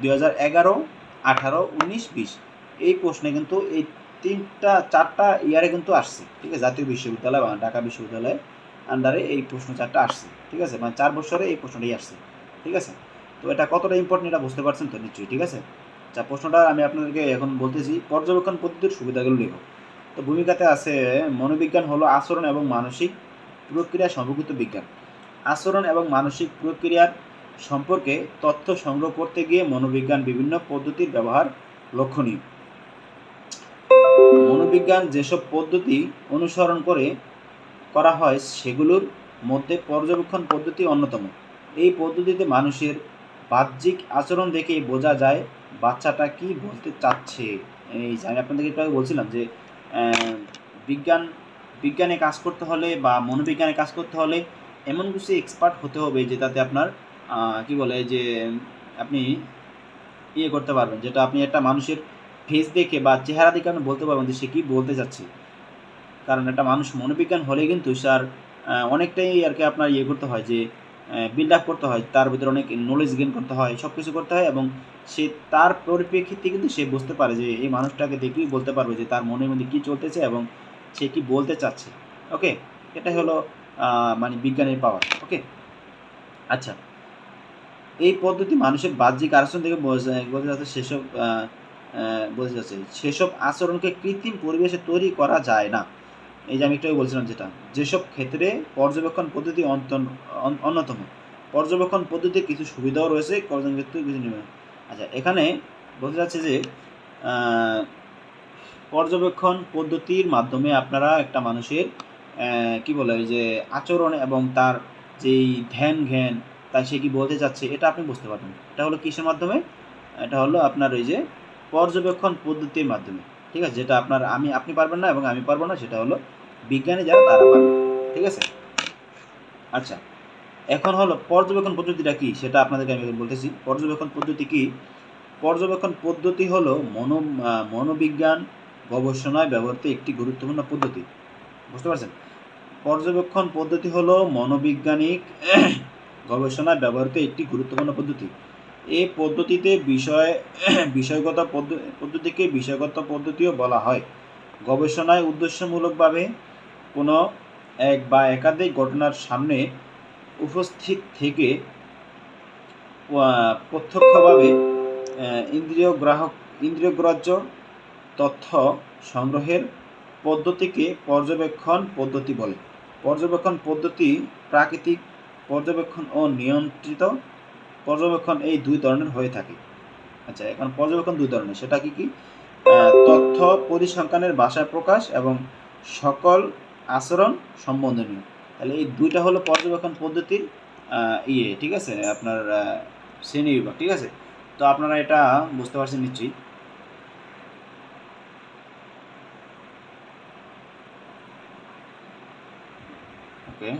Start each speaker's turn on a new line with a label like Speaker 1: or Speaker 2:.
Speaker 1: দুই হাজার এগারো, আঠারো, উনিশ, বিশ। এই প্রশ্নে কিন্তু এই তিনটা, চারটা ইয়ারে কিন্তু আসছে, ঠিক আছে? জাতীয় বিশ্ববিদ্যালয় বা ঢাকা বিশ্ববিদ্যালয়ের আন্ডারে এই প্রশ্ন চারটা আসছে, ঠিক আছে? মানে চার বছরে এই প্রশ্নটাই আসছে, ঠিক আছে? তো এটা কতটা ইম্পর্টেন্ট এটা বুঝতে পারছেন তো নিশ্চয়ই, ঠিক আছে? যা প্রশ্নটা আমি আপনাদেরকে এখন বলতেছি, পর্যবেক্ষণ পদ্ধতির সুবিধাগুলো লেখো। তো ভূমিকাতে আছে, মনোবিজ্ঞান হলো আচরণ এবং মানসিক প্রক্রিয়া সম্পর্কিত বিজ্ঞান। আচরণ এবং মানসিক প্রক্রিয়ার সম্পর্কে তথ্য সংগ্রহ করতে গিয়ে মনোবিজ্ঞান বিভিন্ন পদ্ধতির ব্যবহার লক্ষণীয়। মনোবিজ্ঞান যেসব পদ্ধতি অনুসরণ করে করা হয়, সেগুলোর মধ্যে পর্যবেক্ষণ পদ্ধতি অন্যতম। এই পদ্ধতিতে মানুষের বাহ্যিক আচরণ দেখেই বোঝা যায়, বাচ্চাটা কি বলতে চাচ্ছে। এই আমি আপনাদেরকে একটু বলছিলাম যে বিজ্ঞান, বিজ্ঞানে কাজ করতে হলে বা মনোবিজ্ঞানে কাজ করতে হলে এমন কিছু এক্সপার্ট হতে হবে যে তাতে আপনার কি বলে যে আপনি ইয়ে করতে পারবেন, যেটা আপনি একটা মানুষের ফেস দেখে বা চেহারা দেখে আপনি বলতে পারবেন যে সে কী বলতে চাচ্ছে। কারণ একটা মানুষ মনোবিজ্ঞান হলে কিন্তু স্যার অনেকটাই আর কি আপনার ইয়ে করতে হয় যে বিল্ড আপ করতে হয়, তার ভিতরে অনেক নলেজ গেন করতে হয় সব কিছু করতে হয় এবং সে তার পরিপ্রেক্ষিতে কিন্তু সে বুঝতে পারে যে এই মানুষটাকে দেখেই বলতে পারবে যে তার মনের মধ্যে কী চলতেছে এবং সে কি বলতে চাচ্ছে। ওকে এটা হলো মানে বিজ্ঞানের পাওয়ার ওকে আচ্ছা। এই পদ্ধতি মানুষের বাহ্যিক আচরণ থেকে বোঝা যাচ্ছে সেসব বোঝা যাচ্ছে সেসব আচরণকে কৃত্রিম পরিবেশে তৈরি করা যায় না। এই যে আমি একটু বলছিলাম যেটা, যেসব ক্ষেত্রে পর্যবেক্ষণ পদ্ধতি অন্যতম। পর্যবেক্ষণ পদ্ধতির কিছু সুবিধাও রয়েছে পর্যবেক্ষণ কিছু আচ্ছা এখানে বোঝা যাচ্ছে যে পর্যবেক্ষণ পদ্ধতির মাধ্যমে আপনারা একটা মানুষের কি বলে যে আচরণ এবং তার যেই ধ্যান জ্ঞান তাই সে কি বলতে চাচ্ছে এটা আপনি বুঝতে পারবেন। এটা হলো কিসের মাধ্যমে? এটা হলো আপনার ওই যে পর্যবেক্ষণ পদ্ধতির মাধ্যমে, ঠিক আছে? যেটা আপনার আমি, আপনি পারবেন না এবং আমি পারব না, সেটা হলো বিজ্ঞানী যারা তারা পারবে, ঠিক আছে? আচ্ছা এখন হলো পর্যবেক্ষণ পদ্ধতিটা কি? সেটা আপনাদেরকে আমি বলতেছি। পর্যবেক্ষণ পদ্ধতি কি? পর্যবেক্ষণ পদ্ধতি হলো মনো মনোবিজ্ঞান গবেষণায় ব্যবহৃত একটি গুরুত্বপূর্ণ পদ্ধতি। বুঝতে পারছেন? পর্যবেক্ষণ পদ্ধতি হলো মনোবিজ্ঞানিক গবেষণায় ব্যবহৃত একটি গুরুত্বপূর্ণ পদ্ধতি। এই পদ্ধতিতে বিষয়, বিষয়গত পদ্ধ- পদ্ধতিকে বিষয়গত পদ্ধতিও বলা হয়। গবেষণায় উদ্দেশ্যমূলকভাবে কোনো এক বা একাধিক ঘটনার সামনে উপস্থিত থেকে প্রত্যক্ষভাবে ইন্দ্রিয় গ্রাহক, ইন্দ্রিয়গ্রাহ্য তথ্য সংগ্রহের পদ্ধতিকে পর্যবেক্ষণ পদ্ধতি বলে। পর্যবেক্ষণ পদ্ধতি প্রাকৃতিক পর্যবেক্ষণ ও নিয়ন্ত্রিত পর্যবেক্ষণ এই দুই ধরনের হয়ে থাকে। আচ্ছা এখন পর্যবেক্ষণ দুই ধরনের, সেটা কি কি? তথ্য পরিসংখ্যানের ভাষায় প্রকাশ এবং সকল আচরণ সম্বন্ধনীয়। তাহলে এই দুইটা হলো পর্যবেক্ষণ পদ্ধতির ইয়ে ঠিক আছে? আপনার শ্রেণি বিভাগ, ঠিক আছে? তো আপনারা এটা বুঝতে পারছেন নিশ্চয়ই। ওকে।